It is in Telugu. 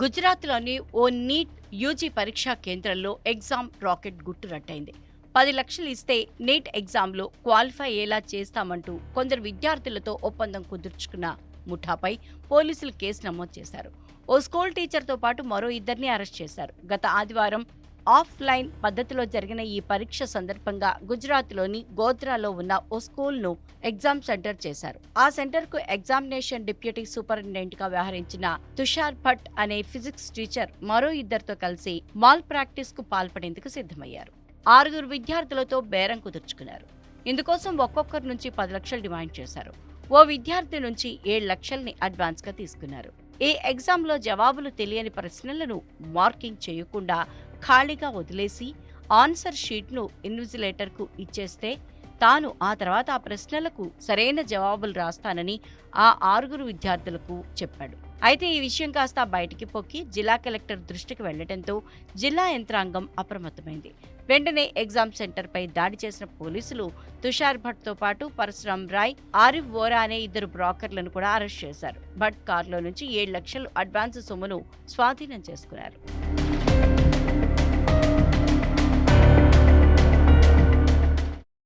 గుజరాత్లోని ఓ నీట్ యూజీ పరీక్షా కేంద్రంలో ఎగ్జామ్ రాకెట్ గుట్టురట్టయింది పది లక్షలు ఇస్తే నీట్ ఎగ్జామ్లో క్వాలిఫై అయ్యేలా చేస్తామంటూ కొందరు విద్యార్థులతో ఒప్పందం కుదుర్చుకున్న ముఠాపై పోలీసులు కేసు నమోదు చేశారు. ఓ స్కూల్ టీచర్తో పాటు మరో ఇద్దరిని అరెస్ట్ చేశారు. గత ఆదివారం ఆఫ్లైన్ పద్ధతిలో జరిగిన ఈ పరీక్ష సందర్భంగా గుజరాత్లోని గోధ్రాలో ఉన్న ఓ స్కూల్ను ఎగ్జామ్ సెంటర్ చేశారు. ఆ సెంటర్కు ఎగ్జామినేషన్ డిప్యూటీ సూపరింటెండెంట్గా వ్యవహరించిన తుషార్ భట్ అనే ఫిజిక్స్ టీచర్ మరో ఇద్దరితో కలిసి మాల్ ప్రాక్టీస్కు పాల్పడేందుకు సిద్ధమయ్యారు. ఆరుగురు విద్యార్థులతో బేరం కుదుర్చుకున్నారు. ఇందుకోసం ఒక్కొక్కరి నుంచి పది లక్షలు డిమాండ్ చేశారు. ఓ విద్యార్థి నుంచి ఏడు లక్షల్ని అడ్వాన్స్గా తీసుకున్నారు. ఈ ఎగ్జామ్లో జవాబులు తెలియని ప్రశ్నలను మార్కింగ్ చేయకుండా ఖాళీగా వదిలేసి ఆన్సర్ షీట్ను ఇన్విజిలేటర్కు ఇచ్చేస్తే తాను ఆ తర్వాత ఆ ప్రశ్నలకు సరైన జవాబులు రాస్తానని ఆ ఆరుగురు విద్యార్థులకు చెప్పాడు. అయితే ఈ విషయం కాస్త బయటికి పొక్కి జిల్లా కలెక్టర్ దృష్టికి వెళ్ళడంతో జిల్లా యంత్రాంగం అప్రమత్తమైంది. వెంటనే ఎగ్జామ్ సెంటర్పై దాడి చేసిన పోలీసులు తుషార్ భట్తో పాటు పరశురామ్ రాయ్ ఆరిఫ్ వోరా అనే ఇద్దరు బ్రోకర్లను కూడా అరెస్ట్ చేశారు. భట్ కారులో నుంచి ఏడు లక్షలు అడ్వాన్స్ సొమ్మును స్వాధీనం చేసుకున్నారు.